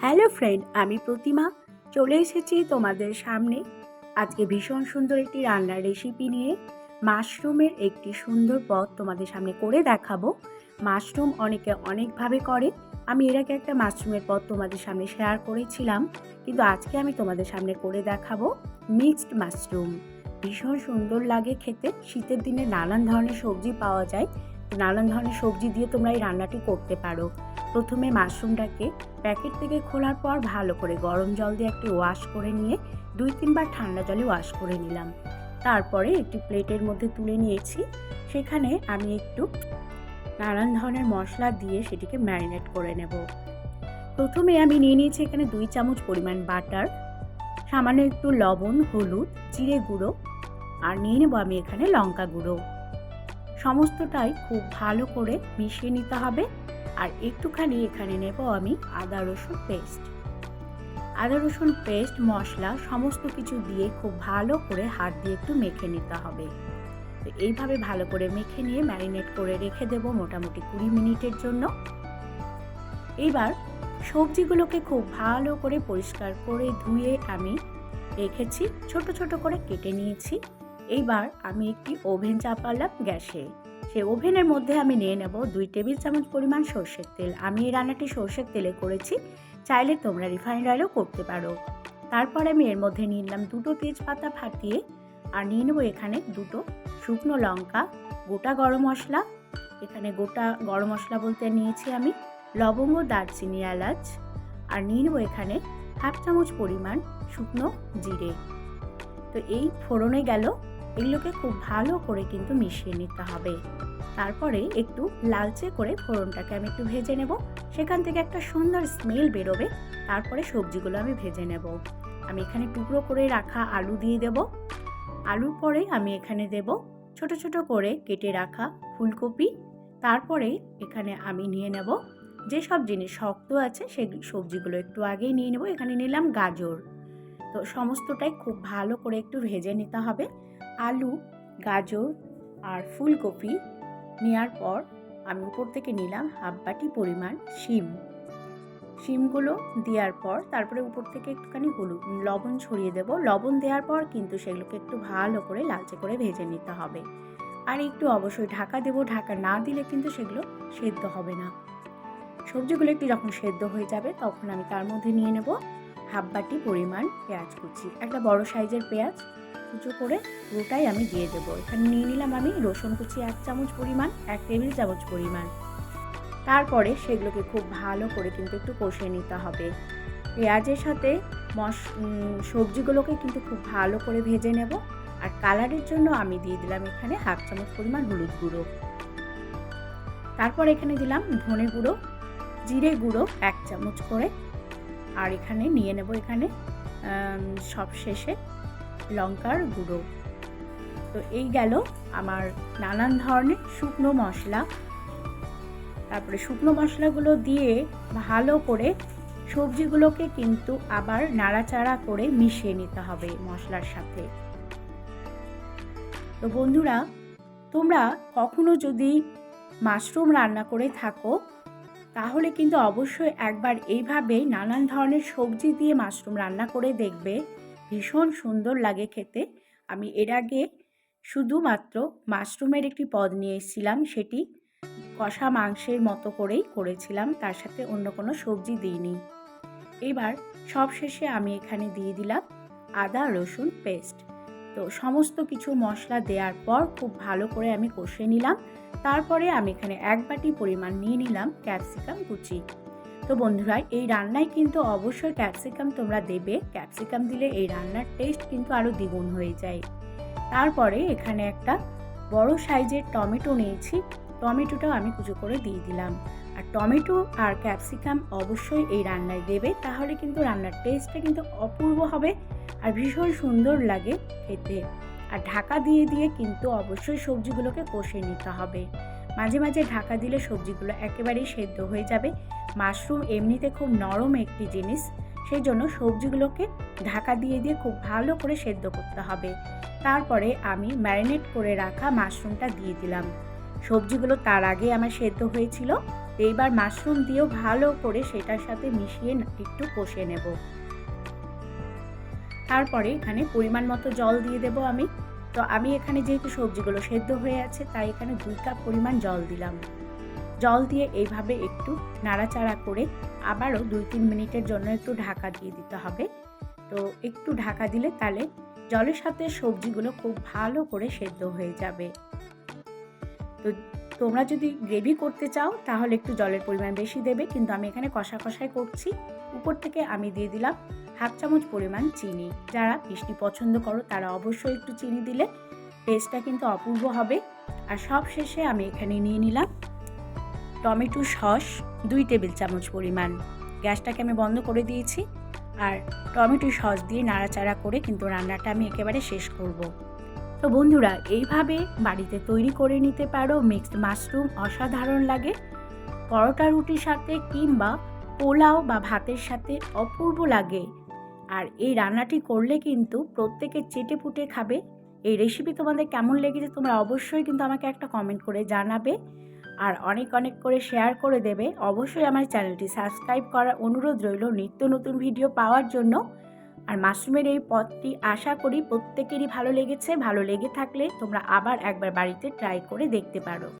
Hello friend, আমি প্রতিমা। চলে এসেছি তোমাদের সামনে। আজকে ভীষণ সুন্দর একটি রান্নার রেসিপি নিয়ে। মাশরুমের একটি সুন্দর পদ তোমাদের সামনে করে দেখাবো। মাশরুম অনেকে অনেকভাবে করে। আমি এর আগে একটা মাশরুমের পদ তোমাদের সামনে শেয়ার করেছিলাম। কিন্তু আজকে আমি তোমাদের সামনে করে দেখাবো মিক্সড মাশরুম ভীষণ সুন্দর লাগে খেতে। শীতের দিনে নানান ধরনের সবজি পাওয়া যায়। নানান ধরনের সবজি দিয়ে তোমরা এই রান্নাটি করতে পারো। প্রথমে মাশরুমটাকে প্যাকেট থেকে খোলার পর ভালো করে গরম জল দিয়ে একটু ওয়াশ করে নিয়ে দুই তিনবার ঠান্ডা জলে ওয়াশ করে নিলাম। তারপরে একটি প্লেটের মধ্যে তুলে নিয়েছি। সেখানে আমি একটু নানান ধরনের মশলা দিয়ে সেটিকে ম্যারিনেট করে নেব। প্রথমে আমি নিয়ে নিয়েছি এখানে দুই চামচ পরিমাণ বাটার, সামান্য একটু লবণ, হলুদ, জিরে গুঁড়ো, আর নিয়ে নেব আমি এখানে লঙ্কা গুঁড়ো। সমস্তটাই খুব ভালো করে মিশিয়ে নিতে হবে। আর একটুখানি এখানে নেব আমি আদা রসুন পেস্ট আদা রসুন পেস্ট মশলা সমস্ত কিছু দিয়ে খুব ভালো করে হাত দিয়ে একটু মেখে নিতে হবে। তো এইভাবে ভালো করে মেখে নিয়ে ম্যারিনেট করে রেখে দেব মোটামুটি কুড়ি মিনিটের জন্য। এবার সবজিগুলোকে খুব ভালো করে পরিষ্কার করে ধুয়ে আমি রেখেছি, ছোট ছোট করে কেটে নিয়েছি। এইবার আমি একটি ওভেন চাপালাম গ্যাসে। সেই ওভেনের মধ্যে আমি নিয়ে নেব দুই টেবিল চামচ পরিমাণ সর্ষের তেল। আমি এই রান্নাটি সর্ষের তেলে করেছি। চাইলে তোমরা রিফাইন্ড অয়েলও করতে পারো। তারপর আমি এর মধ্যে নিয়ে নিলাম দুটো তেজপাতা ফাটিয়ে আর নিয়ে নেব এখানে দুটো শুকনো লঙ্কা, গোটা গরম মশলা। এখানে গোটা গরম মশলা বলতে নিয়েছি আমি লবঙ্গ, দারচিনি, এলাচ। আর নিয়ে নেব এখানে হাফ চামচ পরিমাণ শুকনো জিরে। তো এই ফোড়নে গেল এগুলোকে খুব ভালো করে কিন্তু মিশিয়ে নিতে হবে। তারপরে একটু লালচে করে ফোড়নটাকে আমি একটু ভেজে নেব। সেখান থেকে একটা সুন্দর স্মেল বেরোবে। তারপরে সবজিগুলো আমি ভেজে নেব। আমি এখানে টুকরো করে রাখা আলু দিয়ে দেব। আলুর পরে আমি এখানে দেব ছোট ছোট করে কেটে রাখা ফুলকপি। তারপরে এখানে আমি নিয়ে নেব যেসব জিনিস শক্ত আছে সেই সবজিগুলো একটু আগেই নিয়ে নেব। এখানে নিলাম গাজর। তো সমস্তটাই খুব ভালো করে একটু ভেজে নিতে হবে। আলু, গাজর আর ফুলকপি নেওয়ার পর আমি উপর থেকে নিলাম হাফ বাটি পরিমাণ শিম। শিমগুলো দেওয়ার পর তারপরে উপর থেকে একটুখানি হলুদ, লবণ ছড়িয়ে দেব। লবণ দেওয়ার পর কিন্তু সেগুলোকে একটু ভালো করে লালচে করে ভেজে নিতে হবে। আর একটু অবশ্যই ঢাকা দেব। ঢাকা না দিলে কিন্তু সেগুলো সেদ্ধ হবে না। সবজিগুলো একটু যখন সেদ্ধ হয়ে যাবে তখন আমি তার মধ্যে নিয়ে নেব হাফ বাটি পরিমাণ পেঁয়াজ কুচি, একটা বড় সাইজের পেঁয়াজ কুচো করে পুরোটাই আমি দিয়ে দেবো। এখানে নিয়ে নিলাম আমি রসুন কুচি এক চামচ পরিমাণ, এক টেবিল চামচ পরিমাণ। তারপরে সেগুলোকে খুব ভালো করে কিন্তু একটু কষিয়ে নিতে হবে। পেঁয়াজের সাথে মশ সবজিগুলোকে কিন্তু খুব ভালো করে ভেজে নেব। আর কালারের জন্য আমি দিয়ে দিলাম এখানে হাফ চামচ পরিমাণ হলুদ গুঁড়ো। তারপর এখানে দিলাম ধনে গুঁড়ো, জিরে গুঁড়ো এক চামচ করে আর এখানে নিয়ে নেব এখানে সব শেষে লঙ্কার গুঁড়ো। তো এই গেল আমার নানান ধরনের শুকনো মশলা। তারপরে শুকনো মশলাগুলো দিয়ে ভালো করে সবজিগুলোকে কিন্তু আবার নাড়াচাড়া করে মিশিয়ে নিতে হবে মশলার সাথে। তো বন্ধুরা, তোমরা কখনো যদি মাশরুম রান্না করে থাকো তাহলে কিন্তু অবশ্যই একবার এইভাবে নানান ধরনের সবজি দিয়ে মাশরুম রান্না করে দেখবে। ভীষণ সুন্দর লাগে খেতে। আমি এর আগে শুধুমাত্র মাশরুমের একটি পদ নিয়ে এসেছিলাম সেটি কষা মাংসের মতো করেই করেছিলাম, তার সাথে অন্য কোনো সবজি দিইনি। এবার সবশেষে আমি এখানে দিয়ে দিলাম আদা রসুন পেস্ট। তো সমস্ত কিছু মশলা দেওয়ার পর খুব ভালো করে আমি কষে নিলাম। তারপরে আমি এখানে এক বাটি পরিমাণ নিয়ে নিলাম ক্যাপসিকাম কুচি। তো বন্ধুরা, এই রান্নায় কিন্তু অবশ্যই ক্যাপসিকাম তোমরা দেবে। ক্যাপসিকাম দিলে এই রান্নার টেস্ট কিন্তু আরও দ্বিগুণ হয়ে যায়। তারপরে এখানে একটা বড় সাইজের টমেটো নিয়েছি। টমেটোটাও আমি কুচো করে দিয়ে দিলাম। আর টমেটো আর ক্যাপসিকাম অবশ্যই এই রান্নায় দেবে, তাহলে কিন্তু রান্নার টেস্টটা কিন্তু অপূর্ব হবে। আর ভীষণ সুন্দর লাগে খেতে। আর ঢাকা দিয়ে দিয়ে কিন্তু অবশ্যই সবজিগুলোকে কষে নিতে হবে। মাঝে মাঝে ঢাকা দিলে সবজিগুলো একেবারেই সেদ্ধ হয়ে যাবে। মাশরুম এমনিতে খুব নরম একটি জিনিস সেই জন্য সবজিগুলোকে ঢাকা দিয়ে দিয়ে খুব ভালো করে সেদ্ধ করতে হবে। তারপরে আমি ম্যারিনেট করে রাখা মাশরুমটা দিয়ে দিলাম। সবজিগুলো তার আগে আমার সেদ্ধ হয়েছিল এইবার মাশরুম দিয়েও ভালো করে সেটার সাথে মিশিয়ে একটু কষিয়ে নেব। তারপরে এখানে পরিমাণ মতো জল দিয়ে দেব আমি। তো আমি এখানে যেহেতু সবজিগুলো সেদ্ধ হয়ে আছে, তাই এখানে দুই কাপ পরিমাণ জল দিলাম। জল দিয়ে এইভাবে একটু নাড়াচাড়া করে আবারও দুই তিন মিনিটের জন্য একটু ঢাকা দিয়ে দিতে হবে। তো একটু ঢাকা দিলে তাহলে জলের সাথে সবজিগুলো খুব ভালো করে সেদ্ধ হয়ে যাবে। তো তোমরা যদি গ্রেভি করতে চাও, তাহলে একটু জলের পরিমাণ বেশি দেবে, কিন্তু আমি এখানে কষা কষাই করছি। উপর থেকে আমি দিয়ে দিলাম হাফ চামচ পরিমাণ চিনি। যারা মিষ্টি পছন্দ করো, তারা অবশ্যই একটু চিনি দিলে টেস্টটা কিন্তু অপূর্ব হবে। আর সব শেষে আমি এখানে নিয়ে নিলাম টমেটো সস দুই টেবিল চামচ পরিমাণ। গ্যাসটাকে আমি বন্ধ করে দিয়েছি। আর টমেটো সস দিয়ে নাড়াচাড়া করে কিন্তু রান্নাটা আমি একেবারে শেষ করব। তো বন্ধুরা, এইভাবে বাড়িতে তৈরি করে নিতে পারো। মিক্সড মাশরুম অসাধারণ লাগে। পরোটা রুটির সাথে কিংবা পোলাও বা ভাতের সাথে অপূর্ব লাগে। আর এই রান্নাটি করলে কিন্তু প্রত্যেকে চেটে পুটে খাবে। এই রেসিপি তোমাদের কেমন লেগেছে তোমরা অবশ্যই কিন্তু আমাকে একটা কমেন্ট করে জানাবে আর অনেক অনেক করে শেয়ার করে দেবে। অবশ্যই আমার চ্যানেলটি সাবস্ক্রাইব করার অনুরোধ রইল নিত্য নতুন ভিডিও পাওয়ার জন্য। আর মাশরুমের এই পথটি আশা করি প্রত্যেকেরই ভালো লেগেছে। ভালো লেগে থাকলে তোমরা আবার একবার বাড়িতে ট্রাই করে দেখতে পারো।